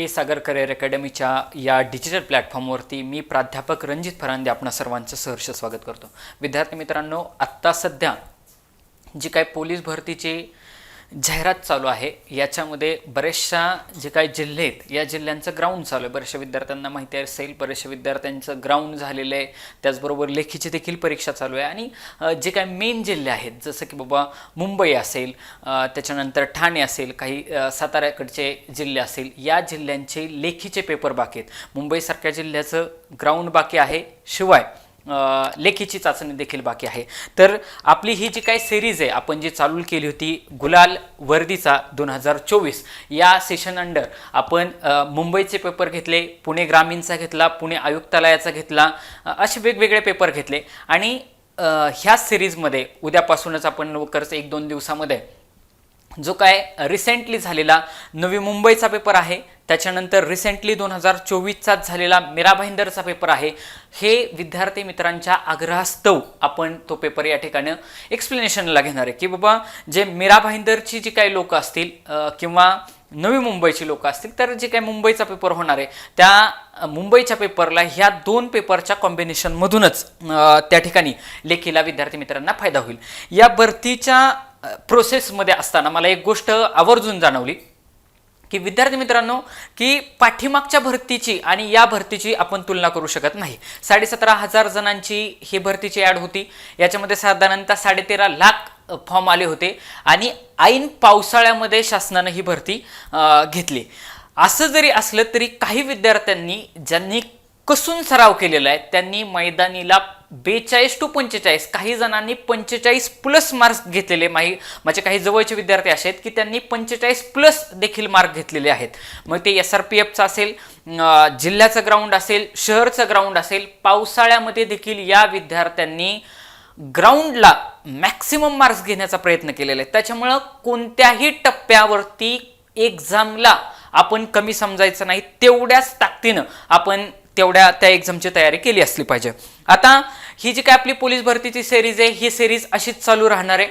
के सागर career अकॅडमीच्या या digital प्लॅटफॉर्मवरती मी प्राध्यापक रणजित फरांदे आपणा सर्वांचं सहर्ष स्वागत करतो. विद्यार्थी मित्रांनो आत्ता सध्या जी काय पोलीस भरतीची जाहिरात चालू आहे. याच्यामध्ये बरेचशा जे काही जिल्हे आहेत या जिल्ह्यांचं ग्राउंड चालू आहे. बऱ्याचशा विद्यार्थ्यांना माहिती असेल बऱ्याचशा विद्यार्थ्यांचं ग्राउंड झालेलं आहे. त्याचबरोबर लेखीची देखील परीक्षा चालू आहे. आणि जे काही मेन जिल्हे आहेत जसं की बाबा मुंबई असेल त्याच्यानंतर ठाणे असेल काही साताऱ्याकडचे जिल्हे असेल या जिल्ह्यांचे लेखीचे पेपर बाकी आहेत. मुंबईसारख्या जिल्ह्याचं ग्राउंड बाकी आहे. शिवाय लेखीची चाचणी देखील बाकी आहे. तर आपली ही जी काही सिरीज आहे आपण जी चालू केली होती गुलाल वर्दीचा दोन हजार चोवीस या सेशन अंडर आपण मुंबईचे पेपर घेतले पुणे ग्रामीणचा घेतला पुणे आयुक्तालयाचा घेतला असे वेगवेगळे पेपर घेतले. आणि ह्या सिरीजमध्ये उद्यापासूनच आपण लवकरच एक दोन दिवसामध्ये जो काय रिसेंटली झालेला नवी मुंबईचा पेपर आहे त्याच्यानंतर रिसेंटली दोन हजार चोवीसचाच झालेला मीरा भाईंदरचा पेपर आहे. हे विद्यार्थी मित्रांच्या आग्रहास्तव आपण तो पेपर या ठिकाणी एक्सप्लेनेशनला घेणार आहे. की बाबा जे मीरा भाईंदरची जी काही लोकं असतील किंवा नवी मुंबईची लोक असतील तर जे काही मुंबईचा पेपर होणार आहे त्या मुंबईच्या पेपरला ह्या दोन पेपरच्या कॉम्बिनेशनमधूनच त्या ठिकाणी लेखीला विद्यार्थी मित्रांना फायदा होईल. या भरतीच्या प्रोसेसमध्ये असताना मला एक गोष्ट आवर्जून जाणवली. की विद्यार्थी मित्रांनो की पाठीमागच्या भरतीची आणि या भरतीची आपण तुलना करू शकत नाही. साडेसतरा हजार जणांची ही भरतीची ॲड होती. याच्यामध्ये साधारणतः साडेतेरा लाख फॉर्म आले होते आणि ऐन पावसाळ्यामध्ये शासनानं ही भरती घेतली. असं जरी असलं तरी काही विद्यार्थ्यांनी ज्यांनी कसून सराव केलेला आहे त्यांनी मैदानीला बेचाळीस टू पंचेचाळीस काही जणांनी पंचेचाळीस प्लस मार्क्स घेतलेले माही माझे काही जवळचे विद्यार्थी असे आहेत की त्यांनी पंचेचाळीस प्लस देखील मार्क घेतलेले आहेत. मग ते एस आर पी एफचं असेल जिल्ह्याचं ग्राउंड असेल शहरचं ग्राउंड असेल पावसाळ्यामध्ये देखील या विद्यार्थ्यांनी ग्राउंडला मॅक्सिमम मार्क्स घेण्याचा प्रयत्न केलेला आहे. त्याच्यामुळं कोणत्याही टप्प्यावरती एक्झामला आपण कमी समजायचं नाही तेवढ्याच ताकदीनं आपण तेवढ्या त्या एक्झामची तयारी केली असली पाहिजे. आता ही जी काय आपली पोलीस भरतीची सिरीज आहे ही सिरीज अशीच चालू राहणार आहे.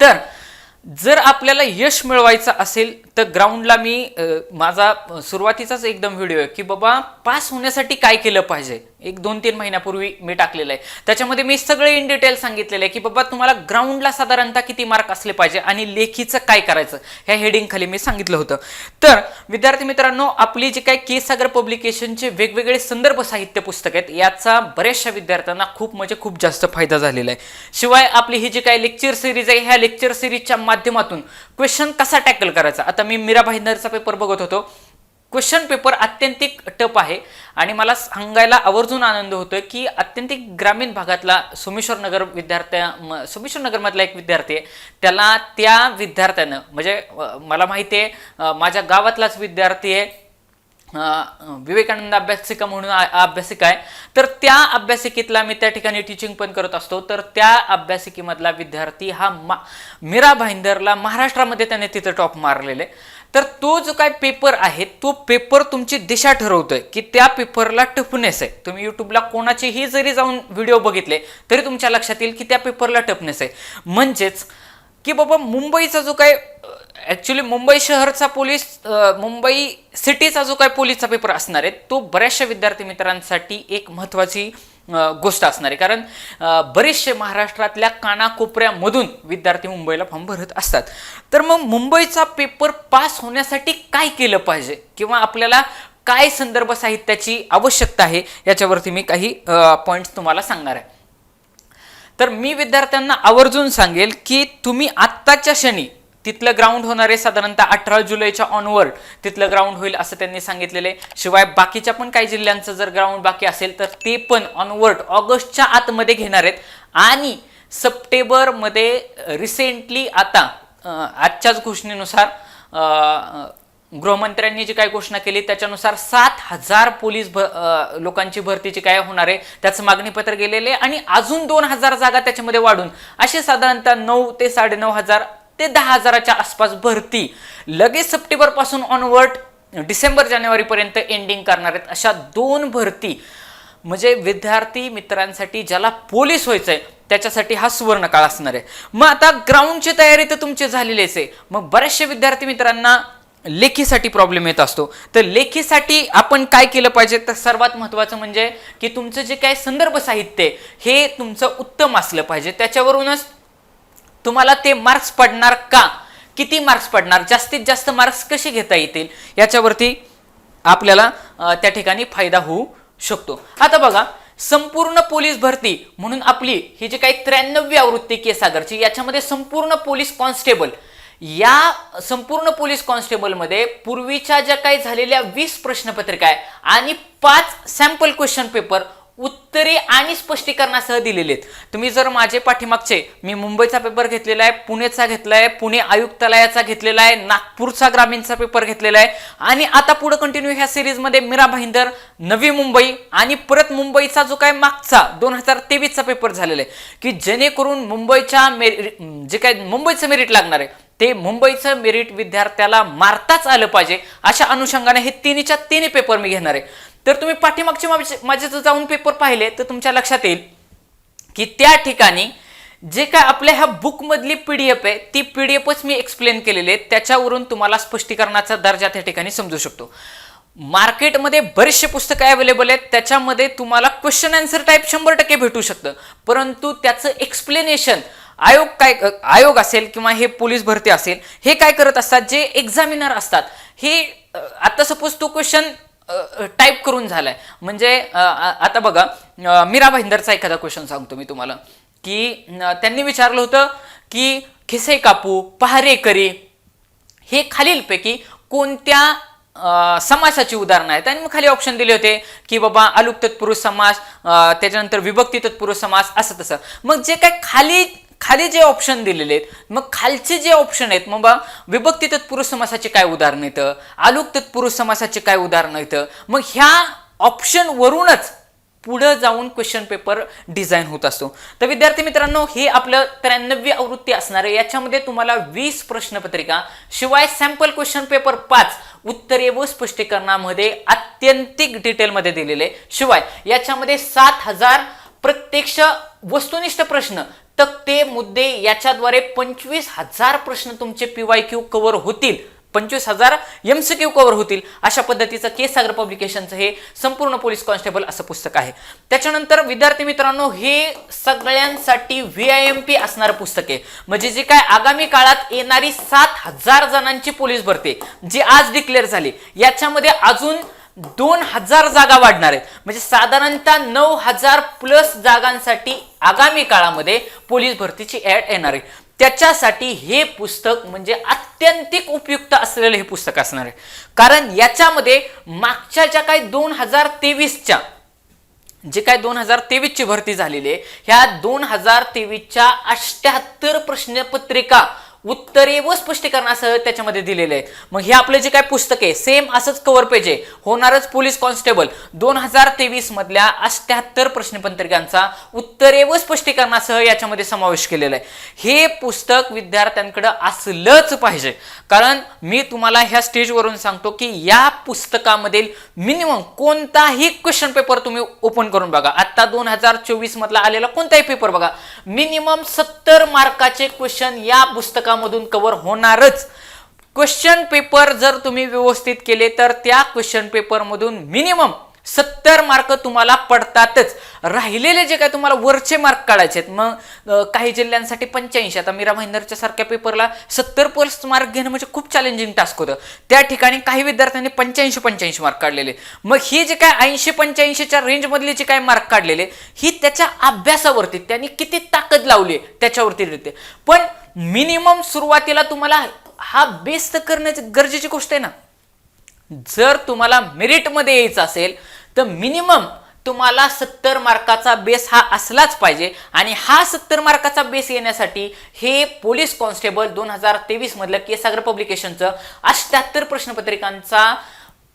तर जर आपल्याला यश मिळवायचं असेल तर ग्राउंडला मी माझा सुरुवातीचाच एकदम व्हिडिओ आहे की बाबा पास होण्यासाठी काय केलं पाहिजे? एक दोन तीन महिन्यापूर्वी मी टाकलेलं आहे. त्याच्यामध्ये मी सगळे इन डिटेल सांगितलेलं आहे की बाबा तुम्हाला ग्राउंडला साधारणतः किती मार्क असले पाहिजे आणि लेखीचं काय करायचं ह्या हेडिंग खाली मी सांगितलं होतं. तर विद्यार्थी मित्रांनो आपली जी काही के सागर पब्लिकेशनचे वेगवेगळे संदर्भ साहित्य पुस्तक आहेत याचा बऱ्याचशा विद्यार्थ्यांना खूप म्हणजे खूप जास्त फायदा झालेला आहे. शिवाय आपली ही जी काही लेक्चर सिरीज आहे ह्या लेक्चर सिरीजच्या माध्यमातून क्वेश्चन कसा टॅकल करायचा? आता मी मीरा भाईंदरचा पेपर बघत होतो. क्वेश्चन पेपर अत्यंतिक टप आहे आणि मला सांगायला आवर्जून आनंद होतोय की अत्यंतिक ग्रामीण भागातला सोमेश्वर नगर विद्यार्थ्या सोमेश्वर नगरमधला एक विद्यार्थी आहे. त्याला त्या विद्यार्थ्यानं म्हणजे मला माहिती आहे माझ्या गावातलाच विद्यार्थी आहे विवेकानंद अभ्यासिका म्हणून आ- अभ्यासिका आहे. तर त्या अभ्यासिकेतला मी त्या ठिकाणी टीचिंग पण करत असतो. तर त्या अभ्यासिकेमधला विद्यार्थी हा मा मीरा भाईंदरला महाराष्ट्रामध्ये त्याने तिथं टॉप मारलेले तर तो जो काय पेपर आहे तो पेपर तुमची दिशा ठरवतोय की त्या पेपरला टफनेस आहे. तुम्ही युट्यूबला कोणाचेही जरी जाऊन व्हिडिओ बघितले तरी तुमच्या लक्षात येईल की त्या पेपरला टफनेस आहे. म्हणजेच की बाबा मुंबईचा जो काय ॲक्च्युली मुंबई शहरचा पोलीस मुंबई सिटीचा जो काय पोलीसचा पेपर असणार आहे तो बऱ्याचशा विद्यार्थी मित्रांसाठी एक महत्त्वाची गोष्ट असणार आहे. कारण बरेचसे महाराष्ट्रातल्या कानाकोपऱ्यामधून विद्यार्थी मुंबईला फॉर्म भरत असतात. तर मग मुंबईचा पेपर पास होण्यासाठी काय केलं पाहिजे? किंवा आपल्याला काय संदर्भ साहित्याची आवश्यकता आहे? याच्यावरती मी काही पॉईंट्स तुम्हाला सांगणार आहे. तर मी विद्यार्थ्यांना आवर्जून सांगेल की तुम्ही आत्ताच्या क्षणी तिथलं ग्राउंड होणार आहे साधारणतः अठरा जुलैच्या ऑनवर्ड तिथलं ग्राउंड होईल असं त्यांनी सांगितलेलं आहे. शिवाय बाकीच्या पण काही जिल्ह्यांचं जर ग्राउंड बाकी असेल तर ते पण ऑनवर्ड ऑगस्टच्या आतमध्ये घेणार आहेत. आणि सप्टेंबरमध्ये रिसेंटली आता आजच्याच घोषणेनुसार गृहमंत्र्यांनी जी काय घोषणा केली त्याच्यानुसार सात हजार पोलीस भ लोकांची भरतीची काय होणार आहे त्याचं मागणीपत्र गेलेले आहे. आणि अजून दोन हजार जागा त्याच्यामध्ये वाढून. असे साधारणतः नऊ ते साडेनऊ हजार ते दहा हजाराच्या आसपास भरती. लगेच सप्टेंबरपासून ऑनवर्ड डिसेंबर जानेवारीपर्यंत एंडिंग करणार आहेत अशा दोन भरती. म्हणजे विद्यार्थी मित्रांसाठी ज्याला पोलीस व्हायचं आहे त्याच्यासाठी हा सुवर्ण काळ असणार आहे. मग आता ग्राउंडची तयारी तर तुमची झालेलीच आहे. मग बरेचसे विद्यार्थी मित्रांना लेखीसाठी प्रॉब्लेम येत असतो. तर लेखीसाठी आपण काय केलं पाहिजे? तर सर्वात महत्त्वाचं म्हणजे की तुमचं जे काय संदर्भ साहित्य आहे हे तुमचं उत्तम असलं पाहिजे. त्याच्यावरूनच तुम्हाला ते मार्क्स पडणार का? किती मार्क्स पडणार? जास्तीत जास्त मार्क्स कसे घेता येतील? याच्यावरती आपल्याला त्या ठिकाणी फायदा होऊ शकतो. आता बघा संपूर्ण पोलीस भरती म्हणून आपली ही जी काही त्र्याण्णवी आवृत्ती केसागरची याच्यामध्ये संपूर्ण पोलीस कॉन्स्टेबल या संपूर्ण पोलीस कॉन्स्टेबलमध्ये पूर्वीच्या ज्या काही झालेल्या वीस प्रश्नपत्रिका आहे आणि पाच सॅम्पल क्वेश्चन पेपर उत्तरे आणि स्पष्टीकरणासह दिलेले आहेत. तुम्ही जर माझे पाठीमागचे मी मुंबईचा पेपर घेतलेला आहे पुणेचा घेतला आहे पुणे आयुक्तालयाचा घेतलेला आहे नागपूरचा ग्रामीणचा पेपर घेतलेला आहे आणि आता पुढे कंटिन्यू ह्या सिरीजमध्ये मीरा भाईंदर नवी मुंबई आणि परत मुंबईचा जो काय मागचा दोन हजार तेवीसचा पेपर झालेला आहे की जेणेकरून मुंबईच्या मेरि जे काय मुंबईचं मेरिट लागणार आहे ते मुंबईचं मेरिट विद्यार्थ्याला मारताच आलं पाहिजे अशा अनुषंगाने हे तिन्हीच्या तिन्ही पेपर मी घेणार आहे. तर तुम्ही पाठीमागचे माझे माझे जर जाऊन पेपर पाहिले तर तुमच्या लक्षात येईल की त्या ठिकाणी जे काय आपल्या ह्या बुकमधली पी डी एफ आहे ती पी डी एफच मी एक्सप्लेन केलेली आहे. त्याच्यावरून तुम्हाला स्पष्टीकरणाचा दर्जा त्या ठिकाणी समजू शकतो. मार्केटमध्ये बरेचसे पुस्तकं अवेलेबल आहेत त्याच्यामध्ये तुम्हाला क्वेश्चन आन्सर टाईप शंभर टक्के भेटू शकतं. परंतु त्याचं एक्सप्लेनेशन आयोग काय आयोग असेल किंवा हे पोलीस भरती असेल हे काय करत असतात? जे एक्झामिनर असतात. हे आता सपोज तो क्वेश्चन टाईप करून झालाय. म्हणजे आता बघा मीरा भाईंदरचा एखादा क्वेश्चन सांगतो मी तुम्हाला. की त्यांनी विचारलं होतं की खिसे कापू पहारे करी हे खालीलपैकी कोणत्या समासाची उदाहरणं आहेत? आणि मग खाली ऑप्शन दिले होते की बाबा अलुक तत्पुरुष समास त्याच्यानंतर विभक्ती तत्पुरुष समास असं तसं. मग जे काय खाली खाली जे ऑप्शन दिलेले आहेत मग खालचे जे ऑप्शन आहेत मग बा विभक्ती तत्पुरुष समासाचे काय उदाहरण येतं आलोक तत्पुरुष समासाचे काय उदाहरण येतं मग ह्या ऑप्शन वरूनच पुढं जाऊन क्वेश्चन पेपर डिझाईन होत असतो. तर विद्यार्थी मित्रांनो हे आपलं त्र्याण्णवी आवृत्ती असणार आहे. याच्यामध्ये तुम्हाला वीस प्रश्नपत्रिका शिवाय सॅम्पल क्वेश्चन पेपर पाच उत्तरे व स्पष्टीकरणामध्ये अत्यंतिक डिटेलमध्ये दिलेले शिवाय याच्यामध्ये सात हजार प्रत्यक्ष वस्तुनिष्ठ प्रश्न तर ते मुद्दे याच्याद्वारे पंचवीस हजार प्रश्न तुमचे पीवाय क्यू कव्हर होतील. पंचवीस हजार एम सी क्यू कव्हर होतील. अशा पद्धतीचं केस सागर पब्लिकेशनचं हे संपूर्ण पोलीस कॉन्स्टेबल असं पुस्तक आहे. त्याच्यानंतर विद्यार्थी मित्रांनो हे सगळ्यांसाठी व्ही आय एम पी असणारं पुस्तक आहे. म्हणजे जे काय आगामी काळात येणारी सात हजार जणांची पोलीस भरते जी आज डिक्लेअर झाली. याच्यामध्ये अजून दोन हजार जागा वाढणार आहेत. म्हणजे साधारणतः नऊ हजार प्लस जागांसाठी आगामी काळामध्ये पोलीस भरतीची ऍड येणार आहे. त्याच्यासाठी हे पुस्तक म्हणजे अत्यंतिक उपयुक्त असलेलं हे पुस्तक असणार आहे. कारण याच्यामध्ये मागच्या ज्या काही दोन हजार तेवीसच्या जे काय दोन हजार तेवीसची भरती झालेली आहे ह्या दोन हजार तेवीसच्या अष्ट्याहत्तर प्रश्नपत्रिका उत्तरे व स्पष्टीकरणासह त्याच्यामध्ये दिलेले आहेत. मग हे आपलं जे काय पुस्तक आहे सेम असंच कव्हर पेज आहे. होणारच पोलीस कॉन्स्टेबल दोन हजार तेवीस मधल्या अष्ट्याहत्तर प्रश्नपत्रिकांचा उत्तरे व स्पष्टीकरणासह याच्यामध्ये समावेश केलेला आहे. हे पुस्तक विद्यार्थ्यांकडे असलंच पाहिजे. कारण मी तुम्हाला ह्या स्टेजवरून सांगतो की या पुस्तकामधील मिनिमम कोणताही क्वेश्चन पेपर तुम्ही ओपन करून बघा. आत्ता दोन हजार चोवीस मधला आलेला कोणताही पेपर बघा. मिनिमम सत्तर मार्काचे क्वेश्चन या पुस्तकामधून कव्हर होणारच. क्वेश्चन पेपर जर तुम्ही व्यवस्थित केले तर त्या क्वेश्चन पेपरमधून मिनिमम सत्तर मार्क तुम्हाला पडतातच. राहिलेले जे काय तुम्हाला वरचे मार्क काढायचे आहेत मग काही जिल्ह्यांसाठी पंच्याऐंशी. आता मीरा भाईंदरच्या सारख्या पेपरला सत्तर प्लस मार्क घेणं म्हणजे खूप चॅलेंजिंग टास्क होतं. त्या ठिकाणी काही विद्यार्थ्यांनी पंच्याऐंशी पंच्याऐंशी मार्क काढलेले. मग हे जे काय ऐंशी पंच्याऐंशीच्या रेंजमधले जे काय मार्क काढलेले ही त्याच्या अभ्यासावरती त्यांनी किती ताकद लावली त्याच्यावरती देते पण मिनिमम सुरुवातीला तुम्हाला हा बेस तर करण्याची गरजेची गोष्ट आहे ना. जर तुम्हाला मेरिटमध्ये यायचं असेल तर मिनिमम तुम्हाला सत्तर मार्काचा बेस हा असलाच पाहिजे. आणि हा सत्तर मार्काचा बेस येण्यासाठी हे पोलीस कॉन्स्टेबल दोन हजार तेवीसमधलं केसागर पब्लिकेशनचं अष्ट्याहत्तर प्रश्नपत्रिकांचा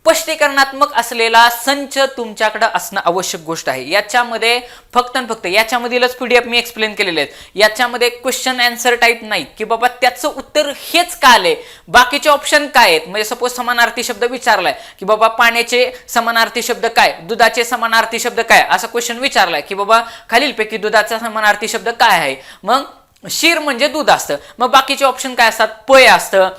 स्पष्टीकरणात्मक असलेला संच तुमच्याकडे असणं आवश्यक गोष्ट आहे. याच्यामध्ये फक्त आणि फक्त याच्यामधीलच पीडीएफ मी एक्सप्लेन केलेले आहेत. याच्यामध्ये क्वेश्चन अँसर टाईप नाही की बाबा त्याचं उत्तर हेच का आले बाकीचे ऑप्शन काय आहेत? म्हणजे सपोज समानार्थी शब्द विचारलाय की बाबा पाण्याचे समानार्थी शब्द काय? दुधाचे समानार्थी शब्द काय? असा क्वेश्चन विचारलाय की बाबा खालीलपैकी दुधाचा समानार्थी शब्द काय आहे? मग शीर म्हणजे दूध असतं. मग बाकीचे ऑप्शन काय असतात? पय असतं.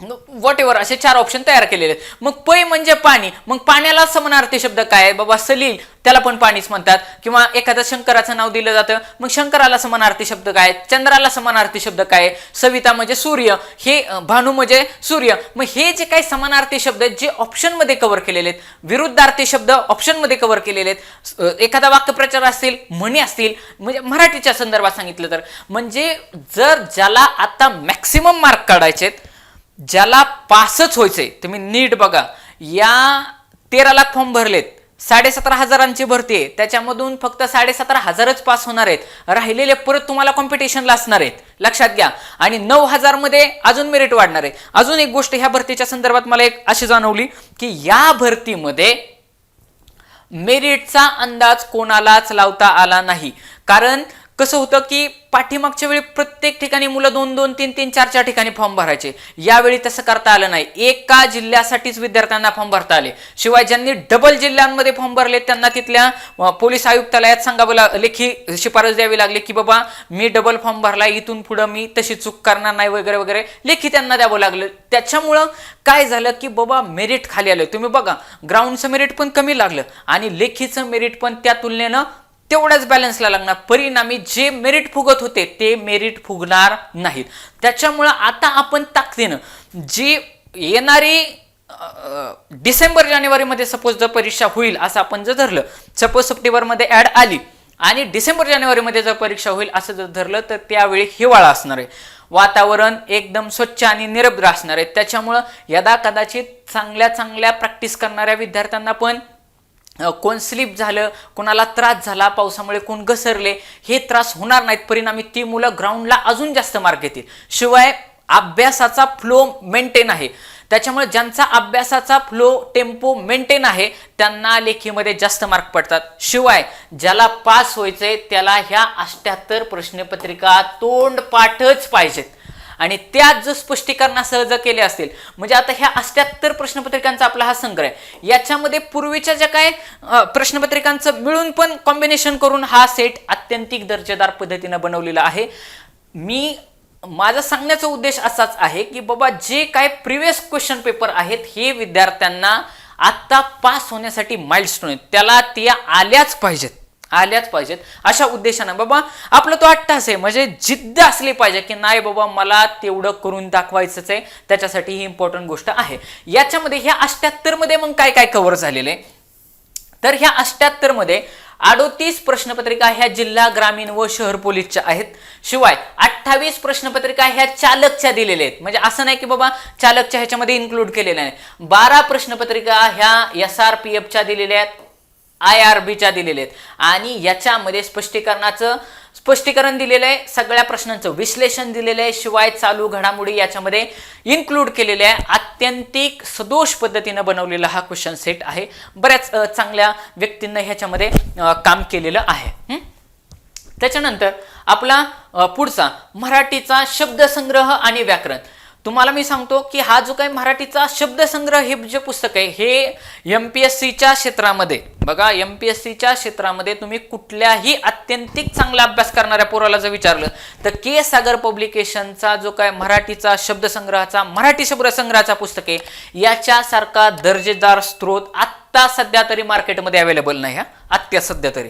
वॉट एव्हर असे चार ऑप्शन तयार केलेले आहेत. मग पै म्हणजे पाणी. मग पाण्याला समानार्थी शब्द काय आहे? बाबा सलील. त्याला पण पाणीच म्हणतात. किंवा एखादं शंकराचं नाव दिलं जातं. मग शंकराला समानार्थी शब्द काय? चंद्राला समानार्थी शब्द काय? आहे? सविता म्हणजे सूर्य. हे भानू म्हणजे सूर्य. मग हे जे काही समानार्थी शब्द आहेत जे ऑप्शनमध्ये कव्हर केलेले आहेत विरुद्धार्थी शब्द ऑप्शनमध्ये कव्हर केलेले आहेत एखादा वाक्यप्रचार असतील म्हणी असतील म्हणजे मराठीच्या संदर्भात सांगितलं तर. म्हणजे जर ज्याला आता मॅक्सिमम मार्क काढायचे आहेत ज्याला पासच व्हायचंय तुम्ही नीट बघा. या तेरा लाख फॉर्म भरलेत. साडेसतरा हजारांची भरती आहे. त्याच्यामधून फक्त साडेसतरा हजारच पास होणार आहेत. राहिलेले परत तुम्हाला कॉम्पिटिशनला असणार आहेत. लक्षात घ्या. आणि नऊ हजारमध्ये अजून मेरिट वाढणार आहे. अजून एक गोष्ट ह्या भरतीच्या संदर्भात मला एक अशी जाणवली की या भरतीमध्ये मेरिटचा अंदाज कोणालाच लावता आला नाही. कारण कसं होतं की पाठीमागच्या वेळी प्रत्येक ठिकाणी मुलं दोन दोन तीन तीन चार चार ठिकाणी फॉर्म भरायचे. यावेळी तसं करता आलं नाही. एका जिल्ह्यासाठीच विद्यार्थ्यांना फॉर्म भरता आले. शिवाय ज्यांनी डबल जिल्ह्यांमध्ये फॉर्म भरले त्यांना तिथल्या पोलीस आयुक्तालयात सांगावं ला लेखी शिफारस द्यावी लागली की बाबा मी डबल फॉर्म भरला इथून पुढं मी तशी चूक करणार नाही वगैरे वगैरे लेखी त्यांना द्यावं लागलं. त्याच्यामुळं काय झालं की बाबा मेरिट खाली आलं. तुम्ही बघा ग्राउंडचं मेरिट पण कमी लागलं आणि लेखीचं मेरिट पण त्या तुलनेनं तेवढ्याच बॅलन्सला लागणार. परिणामी जे मेरिट फुगत होते ते मेरिट फुगणार नाहीत. त्याच्यामुळं आता आपण ताकदीनं जी येणारी डिसेंबर जानेवारीमध्ये सपोज जर परीक्षा होईल असं आपण जर धरलं सपोज सप्टेंबरमध्ये ॲड आली आणि डिसेंबर जानेवारीमध्ये जर परीक्षा होईल असं जर धरलं तर त्यावेळी हिवाळा असणार आहे. वातावरण एकदम स्वच्छ आणि निरभ्र असणार आहे. त्याच्यामुळं यदा कदाचित चांगल्या चांगल्या प्रॅक्टिस करणाऱ्या विद्यार्थ्यांना पण कोण स्लिप झालं कोणाला त्रास झाला पावसामुळे कोण घसरले हे त्रास होणार नाहीत. परिणामी ती मुलं ग्राउंडला अजून जास्त मार्क येतील शिवाय अभ्यासाचा फ्लो मेंटेन आहे. त्याच्यामुळे ज्यांचा अभ्यासाचा फ्लो टेम्पो मेंटेन आहे त्यांना लेखीमध्ये जास्त मार्क पडतात. शिवाय ज्याला पास व्हायचंय त्याला ह्या अष्ट्याहत्तर प्रश्नपत्रिका तोंड पाठच पाहिजेत. आणि त्यात जर स्पष्टीकरणासह जर केले असतील म्हणजे आता ह्या अष्ट्याहत्तर प्रश्नपत्रिकांचा आपला हा संग्रह आहे. याच्यामध्ये पूर्वीच्या ज्या काय प्रश्नपत्रिकांचं मिळून पण कॉम्बिनेशन करून हा सेट अत्यंतिक दर्जेदार पद्धतीनं बनवलेला आहे. मी माझा सांगण्याचा उद्देश असाच आहे की बाबा जे काय प्रिव्हियस क्वेश्चन पेपर आहेत हे विद्यार्थ्यांना आत्ता पास होण्यासाठी माइलस्टोन आहेत. त्याला त्या आल्याच पाहिजेत. आल्याच पाहिजेत. अशा उद्देशानं बाबा आपलं तो अट्टास आहे. म्हणजे जिद्द असली पाहिजे की नाही बाबा मला तेवढं करून दाखवायचंच आहे. त्याच्यासाठी ही इम्पॉर्टंट गोष्ट आहे. याच्यामध्ये ह्या अष्ट्याहत्तरमध्ये मग काय काय कव्हर झालेलं आहे? तर ह्या अष्ट्याहत्तरमध्ये अडोतीस प्रश्नपत्रिका ह्या जिल्हा ग्रामीण व शहर पोलीसच्या आहेत. शिवाय अठ्ठावीस प्रश्नपत्रिका ह्या चालकच्या दिलेल्या आहेत. म्हणजे असं नाही की बाबा चालकच्या ह्याच्यामध्ये इन्क्लूड केलेल्या आहे बारा प्रश्नपत्रिका ह्या एस आर पी एफच्या दिलेल्या आहेत. आय आर बीच्या दिलेल्या आहेत. आणि याच्यामध्ये स्पष्टीकरणाचं स्पष्टीकरण दिलेलं आहे सगळ्या प्रश्नांचं विश्लेषण दिलेलं आहे शिवाय चालू घडामोडी याच्यामध्ये इन्क्लूड केलेले आहे. अत्यंतिक सदोष पद्धतीनं बनवलेला हा क्वेश्चन सेट आहे. बऱ्याच चांगल्या व्यक्तींना ह्याच्यामध्ये काम केलेलं आहे. त्याच्यानंतर आपला पुढचा मराठीचा शब्दसंग्रह आणि व्याकरण. तुम्हाला मी सांगतो की हा जो काही मराठीचा शब्दसंग्रह हे जे पुस्तक आहे हे एम पी एस सीच्या क्षेत्रामध्ये बघा एम पी एस सीच्या क्षेत्रामध्ये तुम्ही कुठल्याही अत्यंतिक चांगला अभ्यास करणाऱ्या पोराला जर विचारलं तर के सागर पब्लिकेशनचा जो काय मराठीचा शब्दसंग्रहाचा मराठी शब्दसंग्रहाचा पुस्तक आहे याच्यासारखा दर्जेदार स्रोत आत्ता सध्या तरी मार्केटमध्ये अवेलेबल नाही हा. आत्ता सध्या तरी.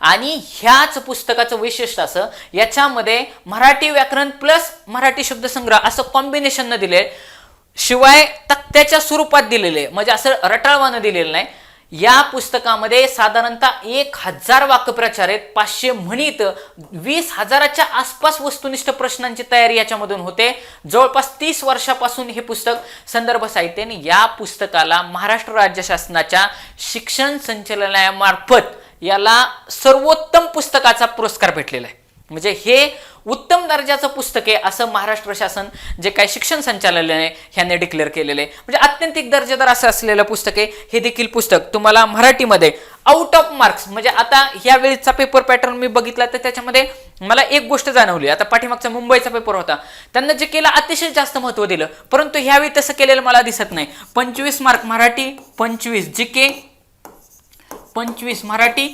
आणि ह्याच पुस्तकाचं वैशिष्ट्य असं याच्यामध्ये मराठी व्याकरण प्लस मराठी शब्दसंग्रह असं कॉम्बिनेशन दिले शिवाय तक्त्याच्या स्वरूपात दिलेले म्हणजे असं रटाळवानं दिलेलं नाही. या पुस्तकामध्ये साधारणतः एक हजार वाक्यप्रचार आहेत पाचशे म्हणीत वीस हजाराच्या आसपास वस्तुनिष्ठ प्रश्नांची तयारी याच्यामधून होते. जवळपास तीस वर्षापासून हे पुस्तक संदर्भ साहित्य आणि या पुस्तकाला महाराष्ट्र राज्य शासनाच्या शिक्षण संचालनालयामार्फत याला सर्वोत्तम पुस्तकाचा पुरस्कार भेटलेला आहे. म्हणजे हे उत्तम दर्जाचं पुस्तक आहे असं महाराष्ट्र शासन जे काही शिक्षण संचालनालय आहे ह्याने डिक्लेअर केलेलं आहे. म्हणजे अत्यंतिक दर्जेदार असं असलेलं पुस्तक आहे. हे देखील पुस्तक तुम्हाला मराठीमध्ये आउट ऑफ मार्क्स म्हणजे आता ह्या वेळीचा पेपर पॅटर्न मी बघितला तर त्याच्यामध्ये मला एक गोष्ट जाणवली. आता पाठीमागचा मुंबईचा पेपर होता. त्यांना जे केलं अतिशय जास्त महत्त्व दिलं. परंतु ह्यावेळी तसं केलेलं मला दिसत नाही. पंचवीस मार्क मराठी पंचवीस जी के पंचवीस मराठी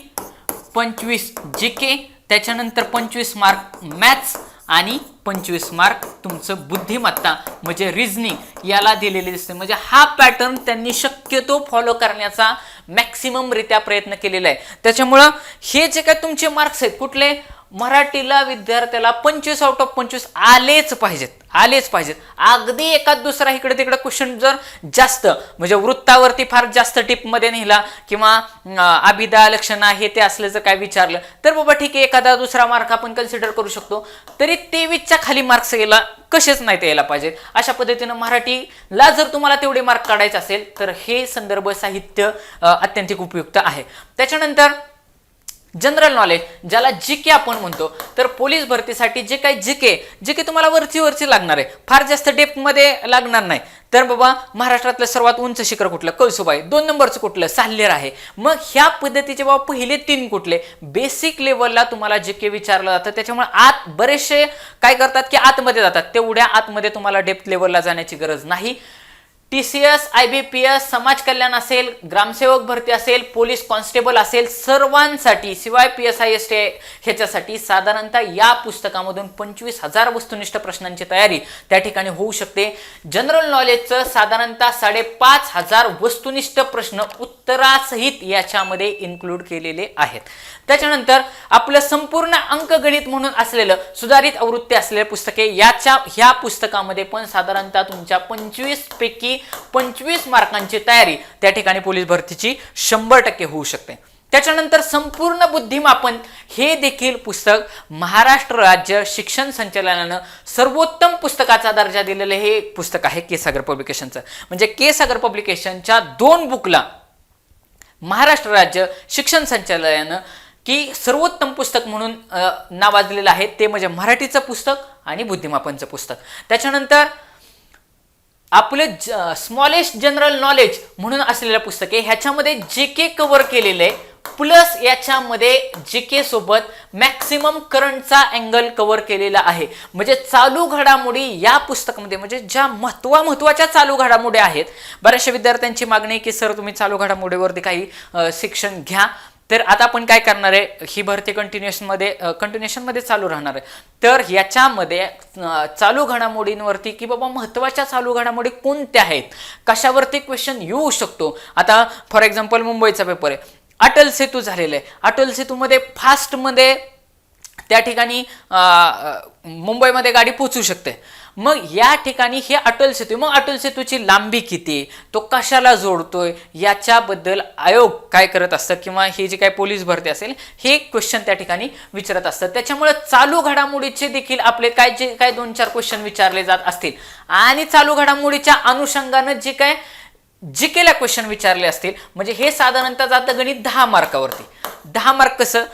पंचवीस जी के त्याच्यानंतर पंचवीस मार्क मॅथ्स आणि पंचवीस मार्क तुमचं बुद्धिमत्ता म्हणजे रिझनिंग याला दिलेले दिसते. म्हणजे हा पॅटर्न त्यांनी शक्यतो फॉलो करण्याचा मॅक्सिमम रित्या प्रयत्न केलेला आहे. त्याच्यामुळं हे जे काय तुमचे मार्क्स आहेत कुठले? मराठीला विद्यार्थ्याला पंचवीस आउट ऑफ पंचवीस आलेच पाहिजेत आलेच पाहिजेत. अगदी एखाद दुसरा इकडे तिकडे क्वेश्चन जर जास्त म्हणजे वृत्तावरती फार जास्त टिपमध्ये नेला किंवा अभिदा लक्षणा हे ते असलं जर काय विचारलं तर बाबा ठीक आहे एखादा दुसरा मार्क आपण कन्सिडर करू शकतो. तरी तेवीसच्या खाली मार्क्स यायला कसेच नाही ते यायला पाहिजेत. अशा पद्धतीनं मराठीला जर तुम्हाला तेवढे मार्क काढायचे असेल तर हे संदर्भ साहित्य अत्यंतिक उपयुक्त आहे. त्याच्यानंतर जनरल नॉलेज ज्याला जी के आपण म्हणतो तर पोलीस भरतीसाठी जे काही जी के जे के तुम्हाला वरची वरची लागणार आहे. फार जास्त डेप्थमध्ये लागणार नाही. तर बाबा महाराष्ट्रातलं सर्वात उंच शिखर कुठलं? कळसुबाई. दोन नंबरचं कुठलं? साल्लेर आहे. मग ह्या पद्धतीचे बाबा पहिले तीन कुठले? बेसिक लेवलला तुम्हाला जे के विचारलं जातं. त्याच्यामुळे आत बरेचसे काय करतात की आतमध्ये जातात. तेवढ्या आतमध्ये तुम्हाला डेप्थ लेवलला जाण्याची गरज नाही. T C S I B P S समाज कल्याण असेल ग्रामसेवक भरती असेल पोलीस कॉन्स्टेबल असेल सर्वांसाठी शिवाय P S I S T ह्याच्यासाठी साधारणतः या पुस्तकामधून पंचवीस हजार वस्तुनिष्ठ प्रश्नांची तयारी त्या ठिकाणी होऊ शकते. जनरल नॉलेजचं साधारणतः साडेपाच हजार वस्तुनिष्ठ प्रश्न उत्तरासहित याच्यामध्ये इन्क्लूड केलेले आहेत. त्याच्यानंतर आपलं संपूर्ण अंकगणित म्हणून असलेलं सुधारित आवृत्ती असलेले पुस्तके याच्या ह्या पुस्तकामध्ये पण साधारणतः तुमच्या पंचवीस पैकी पंचवीस मार्कांची तयारी त्या ठिकाणी पोलीस भरतीची शंभर टक्के होऊ शकते. त्याच्यानंतर संपूर्ण बुद्धिमापन हे देखील पुस्तक महाराष्ट्र राज्य शिक्षण संचालनानं सर्वोत्तम पुस्तकाचा दर्जा दिलेलं हे पुस्तक आहे के सागर पब्लिकेशनचं. म्हणजे के सागर पब्लिकेशनच्या दोन बुकला महाराष्ट्र राज्य शिक्षण संचालनानं की सर्वोत्तम पुस्तक म्हणून नावाजलेलं आहे. ते म्हणजे मराठीचं पुस्तक आणि बुद्धिमापनचं पुस्तक. त्याच्यानंतर आपलं स्मॉलेस्ट जनरल नॉलेज म्हणून असलेलं पुस्तक आहे. ह्याच्यामध्ये जे के कव्हर केलेलं आहे. प्लस याच्यामध्ये जे के सोबत मॅक्सिमम करंटचा अँगल कव्हर केलेला आहे. म्हणजे चालू घडामोडी या पुस्तकामध्ये म्हणजे ज्या महत्वा महत्त्वाच्या चालू घडामोडी आहेत. बऱ्याचशा विद्यार्थ्यांची मागणी आहे की सर तुम्ही चालू घडामोडीवरती काही शिक्षण घ्या. तर आता आपण काय करणार आहे? ही भरती कंटिन्युएशनमध्ये कंटिन्युएशनमध्ये चालू राहणार आहे. तर याच्यामध्ये चालू घडामोडींवरती की बाबा महत्त्वाच्या चालू घडामोडी कोणत्या आहेत? कशावरती क्वेश्चन येऊ शकतो? आता फॉर एक्झाम्पल मुंबईचा पेपर आहे. अटल सेतू झालेला आहे. अटल सेतूमध्ये फास्टमध्ये त्या ठिकाणी मुंबईमध्ये गाडी पोचू शकते. मग या ठिकाणी हे अटल सेतू मग अटल सेतूची लांबी किती? तो कशाला जोडतोय? याच्याबद्दल आयोग काय करत असतं किंवा हे जे काय पोलीस भरती असेल हे क्वेश्चन त्या ठिकाणी विचारत असतात. त्याच्यामुळे चालू घडामोडीचे देखील आपले काय जे काय दोन चार क्वेश्चन विचारले जात असतील. आणि चालू घडामोडीच्या अनुषंगानं जे काय जे केल्या क्वेश्चन विचारले असतील म्हणजे हे साधारणतः जातं गणित दहा मार्कावरती दहा मार्क कसं?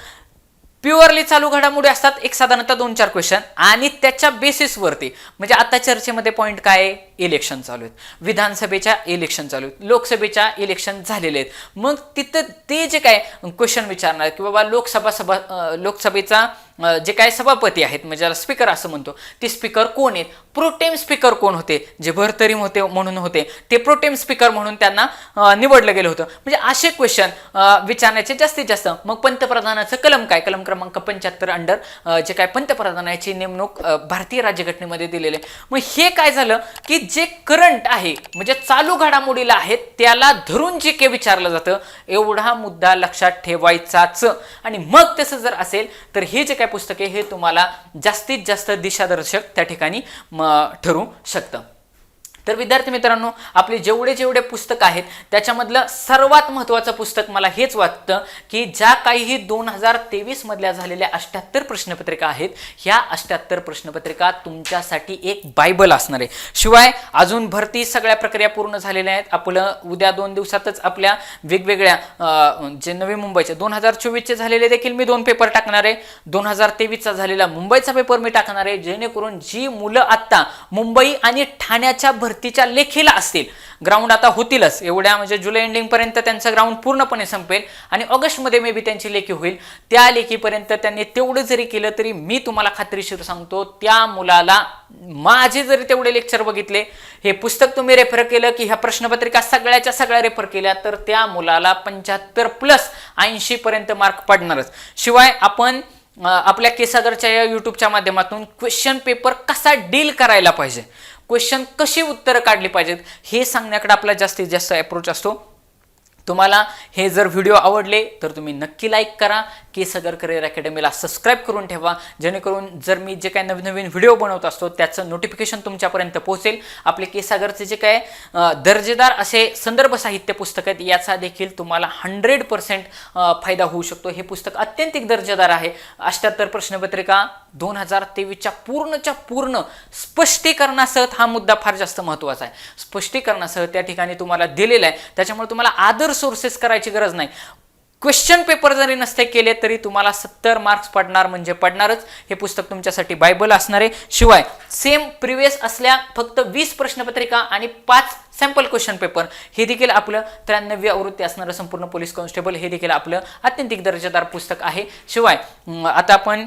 प्युअरली चालू घडामोडी असतात एक साधारणतः दोन चार क्वेश्चन आणि त्याच्या बेसिसवरती म्हणजे आता चर्चेमध्ये पॉईंट काय? आहे इलेक्शन चालू आहेत. विधानसभेच्या इलेक्शन चालू आहेत. लोकसभेच्या इलेक्शन झालेले आहेत. मग तिथं ते जे काय क्वेश्चन विचारणार की बाबा लोकसभा सभा लोकसभेचा जे काय सभापती आहेत म्हणजे ज्याला स्पीकर असं म्हणतो ते स्पीकर कोण आहेत? प्रोटेम स्पीकर कोण होते? जे भरतरीम होते म्हणून होते ते प्रोटेम स्पीकर म्हणून त्यांना निवडलं गेलं होतं. म्हणजे असे क्वेश्चन विचारण्याचे जास्तीत जास्त. मग पंतप्रधानाचं कलम काय? कलम क्रमांक पंच्याहत्तर अंडर जे काय पंतप्रधानाची नेमणूक भारतीय राज्यघटनेमध्ये दिलेले मग हे काय झालं की जे करंट आहे म्हणजे चालू घडामोडीला आहेत त्याला धरून जे काही विचारलं जातं एवढा मुद्दा लक्षात ठेवायचाच. आणि मग तसं जर असेल तर हे जे काय पुस्तके हे तुम्हाला जास्तीत जास्त दिशादर्शक त्या ठिकाणी ठरू शकतं. तर विद्यार्थी मित्रांनो आपले जेवढे जेवढे पुस्तक आहेत त्याच्यामधलं सर्वात महत्त्वाचं पुस्तक मला हेच वाटतं की ज्या काहीही दोन हजार तेवीसमधल्या झालेल्या अष्ट्याहत्तर प्रश्नपत्रिका आहेत ह्या अष्ट्याहत्तर प्रश्नपत्रिका तुमच्यासाठी एक बायबल असणार आहे. शिवाय अजून भरती सगळ्या प्रक्रिया पूर्ण झालेल्या आहेत. आपलं उद्या दोन दिवसातच आपल्या वेगवेगळ्या जे नवी मुंबईचे दोन हजार चोवीसचे झालेले देखील मी दोन पेपर टाकणार आहे. दोन हजार तेवीसचा झालेला मुंबईचा पेपर मी टाकणार आहे जेणेकरून जी मुलं आत्ता मुंबई आणि ठाण्याच्या भर भरतीच्या लेखीला असतील. ग्राउंड आता होतीलच. एवढ्या म्हणजे जुलै एंडिंगपर्यंत त्यांचं ग्राउंड पूर्णपणे संपेल आणि ऑगस्टमध्ये मे बी त्यांची लेखी होईल. त्या लेखीपर्यंत त्यांनी तेवढं जरी केलं तरी मी तुम्हाला खात्रीशीर सांगतो त्या मुलाला माझे जरी तेवढे लेक्चर बघितले हे पुस्तक तुम्ही रेफर केलं की ह्या प्रश्नपत्रिका सगळ्याच्या सगळ्या रेफर केल्या तर त्या मुलाला पंच्याहत्तर प्लस ऐंशीपर्यंत मार्क पडणारच. शिवाय आपण आपल्या केसागरच्या या यूट्यूबच्या माध्यमातून क्वेश्चन पेपर कसा डील करायला पाहिजे? क्वेश्चन कसे उत्तरं काढली पाहिजेत हे सांगण्याकडे आपला जास्तीत जास्त अप्रोच असतो. तुम्हाला हे जर व्हिडिओ आवडले तर तुम्ही नक्की लाईक करा. केसगर करिअर अकॅडमीला सबस्क्राईब करून ठेवा. जेणेकरून जर मी जे काही नवीन नवीन व्हिडिओ बनवत असतो त्याचं नोटिफिकेशन तुमच्यापर्यंत पोहोचेल. आपले केसागरचे जे काय दर्जेदार असे संदर्भ साहित्य पुस्तक आहेत याचा देखील तुम्हाला हंड्रेड पर्सेंट फायदा होऊ शकतो. हे पुस्तक अत्यंतिक दर्जेदार आहे. अष्ट्याहत्तर प्रश्नपत्रिका दोन हजार तेवीसच्या पूर्णच्या पूर्ण स्पष्टीकरणासह हा मुद्दा फार जास्त महत्त्वाचा आहे. स्पष्टीकरणासह त्या ठिकाणी तुम्हाला दिलेला आहे. त्याच्यामुळे तुम्हाला आदर्श सोर्सेस करायची गरज नाही. क्वेश्चन पेपर जरी नसते केले तरी तुम्हाला सत्तर मार्क्स पडणार म्हणजे पडणारच. हे पुस्तक तुमच्यासाठी बायबल असणार आहे. शिवाय सेम प्रिव्हियस असल्या फक्त वीस प्रश्नपत्रिका आणि पाच सॅम्पल क्वेश्चन पेपर हे देखील आपलं त्र्याण्णवी आवृत्ती असणारं संपूर्ण पोलीस कॉन्स्टेबल हे देखील आपलं अत्यंतिक दर्जेदार पुस्तक आहे. शिवाय आता आपण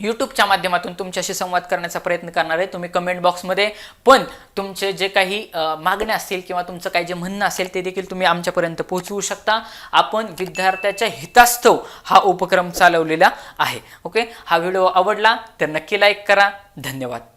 यूट्यूबच्या माध्यमातून तुमच्याशी संवाद करण्याचा प्रयत्न करणार आहे. तुम्ही कमेंट बॉक्समध्ये पण तुमचे जे काही मागण्या असतील किंवा तुमचं काही जे म्हणणं असेल ते देखील तुम्ही आमच्यापर्यंत पोहोचवू शकता. आपण विद्यार्थ्याच्या हितास्तव हा उपक्रम चालवलेला आहे. ओके हा व्हिडिओ आवडला तर नक्की लाईक करा. धन्यवाद.